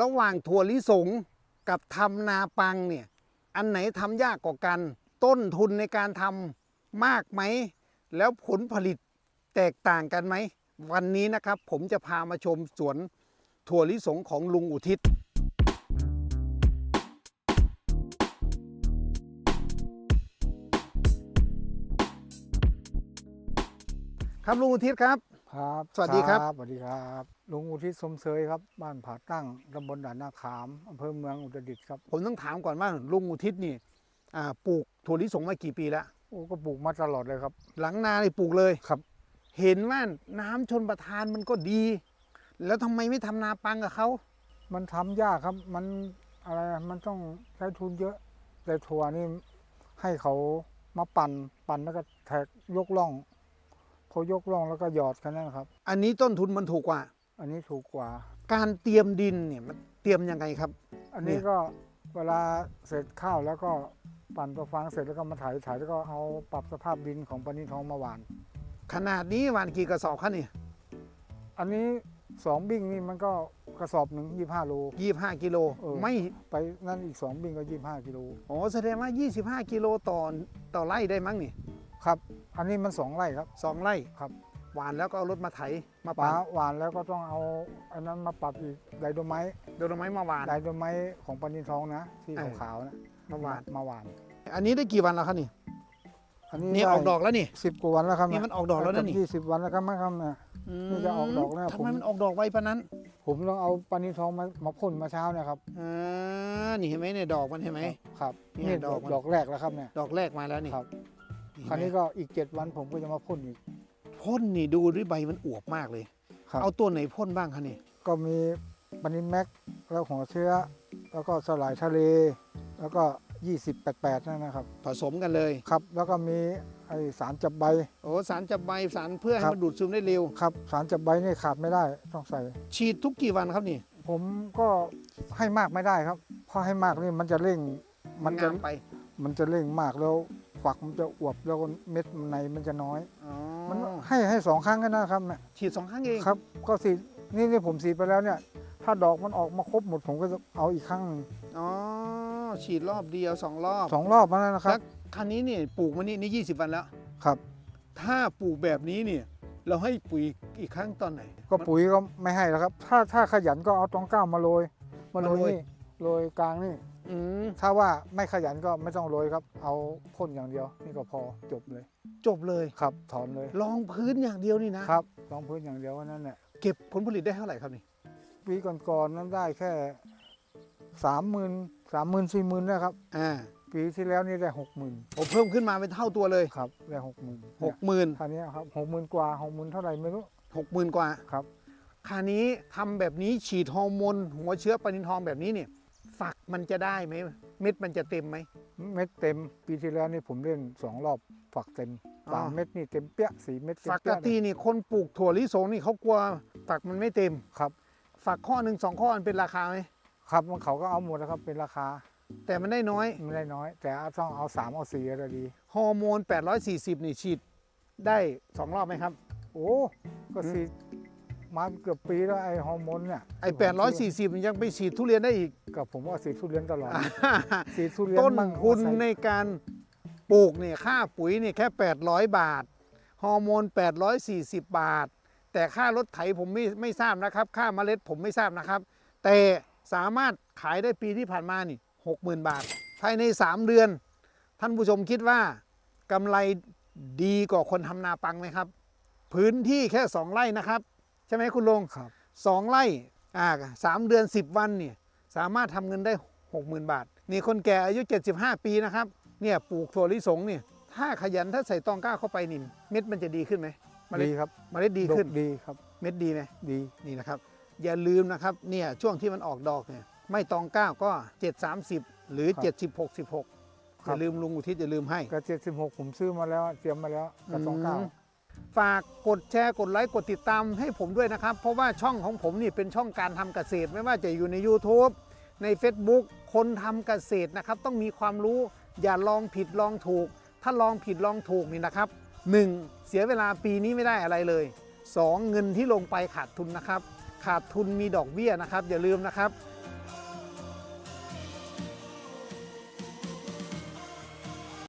ระหว่างถั่วลิสงกับทำนาปังเนี่ยอันไหนทำยากกว่ากัน ต้นทุนในการทำมากไหม แล้วผลผลิตแตกต่างกันไหม วันนี้นะครับผมจะพามาชมสวนถั่วลิสงของลุงอุทิศ ครับลุงอุทิศครับ ครับ สวัสดีครับ สวัสดีครับลุงอุทิศสมเสยครับ บ้านผาตั้งตำบลด่านนาขามอำเภอเมืองอุตรดิตถ์ครับ ผมต้องถามก่อนว่าลุงอุทิศนี่อ่าปลูกถั่วลิสงมากี่ปีแล้วโอ้ก็ปลูกมาตลอดเลยครับ หลังนานี่ปลูกเลยครับ เห็นว่าน้ำชนประทานมันก็ดี แล้วทำไมไม่ทำนาปังกับเขามันทำยากครับ มันอะไรอะมันต้องใช้ทุนเยอะ แต่ถั่วนี่ให้เขามาปั่น ปั่นแล้วก็แทกยกล่อง พอยกล่องแล้วก็หยอดแค่นั้นครับ อันนี้ต้นทุนมันถูกกว่า อันนี้ถูกกว่า การเตรียมดินเนี่ยมันเตรียมยังไงครับ อันนี้เนี่ยก็เวลาเสร็จข้าวแล้วก็ปั่นตัวฟางเสร็จแล้วก็มาถ่ายถ่ายแล้วก็เอาปรับสภาพดินของปานิทองมาหว่าน ขนาดนี้หวานกี่กระสอบคะนี่อันนี้สองบิ่งนี่มันก็กระสอบหนึ่งยี่ห้าโลยี่ห้ากิโลเออไม่ไปนั่นอีกสองบิ่งก็ยี่ห้ากิโลอ๋อแสดงว่า25กิโลต่อต่อไร่ได้มั้งนี่ ครับ อันนี้มันสองไร่ครับ สองไร่ครับ หวานแล้วก็เอารถมาไถมาป่าปั่นหวานแล้วก็ต้องเอาอันนั้นมาปรับอีกไดโดไม้โดนไม้มาหวาน ไดโดไม้ของปานิทองนะ ที่เออ ขาวๆนะมาหวาน มาหวาน อันนี้ได้กี่วันแล้วคะนี่อันนี้นี่ออกดอกแล้วนี่สิบกว่าวันแล้วครับนี่มันออกดอกแล้วนะนี่ยี่สิบวันแล้วครับมั้งครับเนี่ย นี่จะออกดอกแล้วทำผมไมมันออกดอกไวปะนั้นผมต้องเอาปานิทองมามาพ่นมาเช้าเนี่ยครับอ่านี่เห็นไหมเนี่ยดอกมันเห็นไหม ครับ นี่นี่ดดออกกมัน ดอกแรกแล้วครับเนี่ย ดอกแรกมาแล้วนี่ครับเห็นไหม คราวนี้ก็อีกเจ็ดวันผมก็จะมาพ่นอีก พ่นนี่ดูด้วยใบมันอวบมากเลย ครับ เอาตัวไหนพ่นบ้างคะนี่ก็มีปานินแม็กแล้วหัวเชื้อ แล้วก็สลายทะเล แล้วก็ 2088นั่นนะครับ ผสมกันเลย ครับ แล้วก็มีไอสารจับใบ โอ้สารจับใบสารเพื่อให้ครับ มันดูดซึมได้เร็ว ครับ สารจับใบนี่ขาดไม่ได้ต้องใส่ ฉีดทุกกี่วันครับนี่ผมก็ให้มากไม่ได้ครับ เพราะให้มากนี่มันจะเร่ง มันจะงามไปมันจะเร่งมากแล้ว ฝักมันจะอวบแล้วก็เม็ดในมันจะน้อย อ๋อมันให้ให้สองครั้งกันนะครับเนี่ยฉีดสองครั้งเองครับ ก็สีดนี่นี่ผมสีดไปแล้วเนี่ย ถ้าดอกมันออกมาครบหมดผมก็จะเอาอีกครั้งหนึ่งอ๋อฉีดรอบเดียวสองรอบสองรอบแล้วนะครับแล้วคันนี้นี่ปลูกมานี่นี่ยี่สิบวันแล้ว ครับ ถ้าปลูกแบบนี้เนี่ยเราให้ปุ๋ยอีกครั้งตอนไหน ก็ปุ๋ยก็ไม่ให้แล้วครับ ถ้าถ้าขยันก็เอาตองก้าวมาโรยมาโรยมาโรย นี่โรยกลางนี่ อืมถ้าว่าไม่ขยันก็ไม่ต้องโรยครับ เอาพ่นอย่างเดียว นี่ก็พอจบเลยจบเลยครับ ถอนเลยรองพื้นอย่างเดียวนี่นะ ครับรองพื้นอย่างเดียวว่านั่นแหละเก็บผลผลิตได้เท่าไหร่ครับนี่ปีก่อนๆนั้นได้แค่สามหมื่นสามหมื่นสี่หมื่นนะครับ อ่าปีที่แล้วนี่ได้หกหมื่นผมเพิ่มขึ้นมาเป็นเท่าตัวเลยครับได้หกหมื่นหกหมื่นคราวนี้ครับหกหมื่นกว่าหกหมื่นเท่าไหร่ไม่รู้หกหมื่นกว่าครับคราวนี้ทำแบบนี้ฉีดฮอร์โมนหัวเชื้อปนินทองแบบนี้เนี่ย ฝักมันจะได้ไหมเม็ดมันจะเต็มไหม เม็ดเต็มปีที่แล้วนี่ผมเล่นสองรอบฝักเต็มอ๋อ สามเม็ดนี่เต็มเปี้ยสี่เม็ดเต็มฝักกเปี้ยตินี่คนปลูกถั่วลิสงนี่เขากลัวฝักมันไม่เต็ม ครับ ฝักข้อหนึ่งสองข้อมันเป็นราคาไหมครับมันเขาก็เอาหมดนะครับเป็นราคาแต่มันได้น้อย ไม่ได้น้อย แต่ต้องเอาสามเอาสี่อะไรดี ฮอร์โมน 840 นี่ฉีดได้สองรอบไหมครับ โอ้ก็สีด มาเกือบปีแล้วไอ้ฮอร์โมนเนี่ยไอ้840มันยังไปฉีดทุเรียนได้อีก กับผมว่าสีดทุเรียนตลอดสีดทุเรียนต้นมั่งทุนเอาใส่ในการปลูกเนี่ยค่าปุ๋ยเนี่ยแค่ 800 บาท ฮอร์โมน 840 บาท แต่ค่ารถไถผมไม่ไม่ทราบนะครับ ค่าเมล็ดผมไม่ทราบนะครับ แต่สามารถขายได้ปีที่ผ่านมานี่60,000 บาท ภายใน 3 เดือน ท่านผู้ชมคิดว่ากำไรดีกว่าคนทำนาปังไหมครับ พื้นที่แค่ 2 ไร่นะครับ ใช่ไหมคุณลุงครับสองไร่อ่าสามเดือน 10 วันเนี่ยสามารถทำเงินได้ 60,000 บาท นี่คนแก่อายุ 75 ปีนะครับเนี่ยปลูกถั่วลิสงเนี่ยถ้าขยันถ้าใส่ตองกล้าเข้าไปนี่เม็ดมันจะดีขึ้นไหมเมล็ดีดครับเมล็ดดีขึ้นดกดีครับ เม็ดดีไหมดีนี่นะครับ อย่าลืมนะครับเนี่ยช่วงที่มันออกดอกเนี่ยไม่ตองก้าก็ 7 30 หรือ 70 66อย่าลืมลุงอุทิศอย่าลืมให้กระเจ็ดสิบหกผมซื้อมาแล้ว เตรียมมาแล้วกระสองเก้าอืม ฝากกดแชร์กดไลค์กดติดตามให้ผมด้วยนะครับ เพราะว่าช่องของผมนี่เป็นช่องการทำเกษตร ไม่ว่าจะอยู่ใน YouTube ใน Facebook คนทำเกษตรนะครับ ต้องมีความรู้อย่าลองผิดลองถูก ถ้าลองผิดลองถูกนี่นะครับ 1. เสียเวลาปีนี้ไม่ได้อะไรเลย 2. เงินที่ลงไปขาดทุนนะครับ ขาดทุนมีดอกเบี้ยนะครับ อย่าลืมนะครับ